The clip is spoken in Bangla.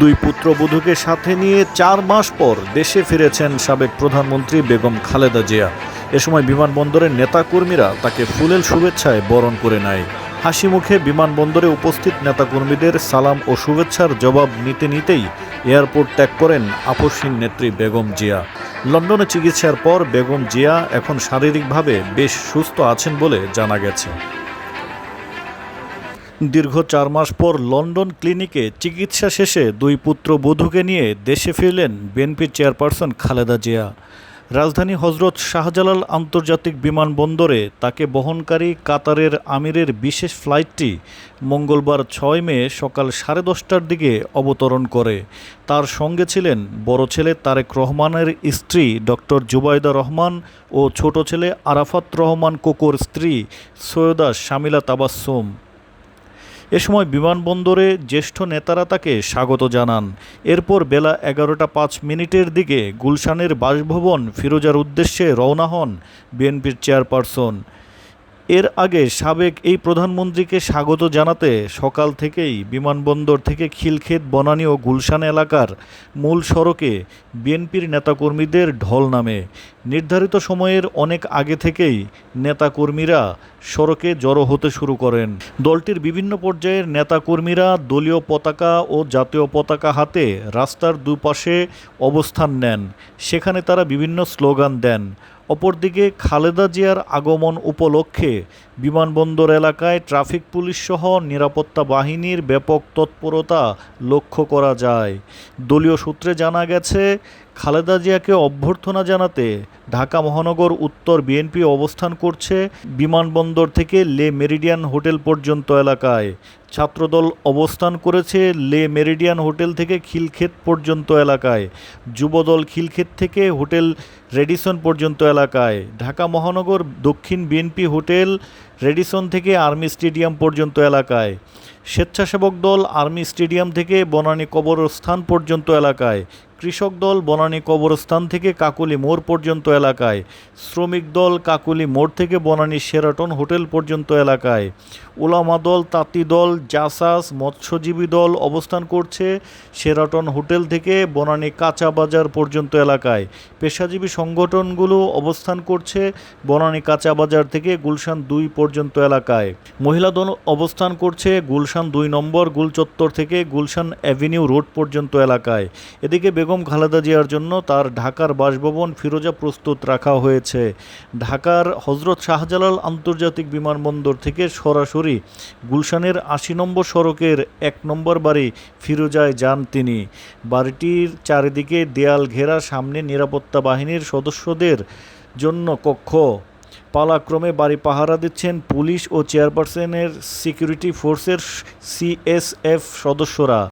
দুই পুত্রবধূকে সাথে নিয়ে চার মাস পর দেশে ফিরেছেন সাবেক প্রধানমন্ত্রী বেগম খালেদা জিয়া। এ সময় বিমানবন্দরের নেতাকর্মীরা তাকে ফুলেল শুভেচ্ছায় বরণ করে নেয়। হাসি মুখে বিমানবন্দরে উপস্থিত নেতাকর্মীদের সালাম ও শুভেচ্ছার জবাব নিতে নিতেই এয়ারপোর্ট ত্যাগ করেন আপসহীন নেত্রী বেগম জিয়া। লন্ডনে চিকিৎসার পর বেগম জিয়া এখন শারীরিকভাবে বেশ সুস্থ আছেন বলে জানা গেছে। দীর্ঘ চার মাস পর লন্ডন ক্লিনিকে চিকিৎসা শেষে দুই পুত্র বধূকে নিয়ে দেশে ফিরলেন বিএনপির চেয়ারপারসন খালেদা জিয়া। রাজধানী হজরত শাহজালাল আন্তর্জাতিক বিমানবন্দরে তাকে বহনকারী কাতারের আমিরের বিশেষ ফ্লাইটটি মঙ্গলবার ছয় মে সকাল সাড়ে দশটার দিকে অবতরণ করে। তার সঙ্গে ছিলেন বড় ছেলে তারেক রহমানের স্ত্রী ডক্টর জুবাইদা রহমান ও ছোট ছেলে আরাফাত রহমান কোকোর স্ত্রী সৈয়দা শামিলা তাবাসসুম। এ সময় বিমানবন্দরে জ্যেষ্ঠ নেতারা তাকে স্বাগত জানান। এরপর বেলা এগারোটা পাঁচ মিনিটের দিকে গুলশানের বাসভবন ফিরোজার উদ্দেশ্যে রওনা হন বিএনপির চেয়ারপারসন। এর আগে সাবেক এই প্রধানমন্ত্রীকে স্বাগত জানাতে সকাল থেকেই বিমানবন্দর থেকে খিলক্ষেত, বনানী ও গুলশান এলাকার মূল সড়কে বিএনপির নেতাকর্মীদের ঢল নামে। নির্ধারিত সময়ের অনেক আগে থেকেই নেতাকর্মীরা সড়কে জড়ো হতে শুরু করেন। দলটির বিভিন্ন পর্যায়ের নেতাকর্মীরা দলীয় পতাকা ও জাতীয় পতাকা হাতে রাস্তার দুপাশে অবস্থান নেন। সেখানে তারা বিভিন্ন স্লোগান দেন। অপরদিকে খালেদা জিয়ার আগমন উপলক্ষে বিমানবন্দর এলাকায় ট্রাফিক পুলিশ সহ নিরাপত্তা বাহিনীর ব্যাপক তৎপরতা লক্ষ্য করা যায়। দলীয় সূত্রে জানা গেছে খালেদা জিয়াকে অভ্যর্থনা জানাতে ঢাকা মহানগর উত্তর বিএনপি অবস্থান করছে বিমানবন্দর থেকে লে মেরিডিয়ান হোটেল পর্যন্ত এলাকায়। ছাত্রদল অবস্থান করেছে লে মেরিডিয়ান হোটেল থেকে খিলক্ষেত পর্যন্ত এলাকায়। যুবদল খিলক্ষেত থেকে হোটেল রেডিসন পর্যন্ত এলাকায়। ঢাকা মহানগর দক্ষিণ বিএনপি হোটেল রেডিসন থেকে আর্মি স্টেডিয়াম পর্যন্ত এলাকায়। স্বেচ্ছাসেবক দল আর্মি স্টেডিয়াম থেকে বনানী কবরস্থান পর্যন্ত এলাকায়। কৃষক দল বনানী কবরস্থান থেকে কাকুলি মোড় পর্যন্ত এলাকায়। শ্রমিক দল কাকুলি মোড় থেকে বনানী শেরাটন হোটেল পর্যন্ত এলাকায়। ওলামা দল, তাঁতি দল, জাসাস, মৎস্যজীবী দল অবস্থান করছে শেরাটন হোটেল থেকে বনানী কাঁচা বাজার পর্যন্ত এলাকায়। পেশাজীবী সংগঠনগুলো অবস্থান করছে বনানী কাঁচা বাজার থেকে গুলশান দুই পর্যন্ত এলাকায়। মহিলা দল অবস্থান করছে গুলশান দুই নম্বর গুলচত্বর থেকে গুলশান অ্যাভিনিউ রোড পর্যন্ত এলাকায়। এদিকে বেগম খালেদা জিয়ার জন্য তার ঢাকার বাসভবন ফিরোজা প্রস্তুত রাখা হয়েছে। ঢাকার হজরত শাহজালাল আন্তর্জাতিক বিমানবন্দর থেকে সরাসরি গুলশানের আশি নম্বর সড়কের এক নম্বর বাড়ি ফিরোজায় যান তিনি। বাড়িটির চারিদিকে দেয়াল ঘেরা সামনে নিরাপত্তা বাহিনীর সদস্যদের জন্য কক্ষ। পালাক্রমে বাড়ি পাহারা দিচ্ছেন পুলিশ ও চেয়ারপারসনের সিকিউরিটি ফোর্সের সিএসএফ সদস্যরা।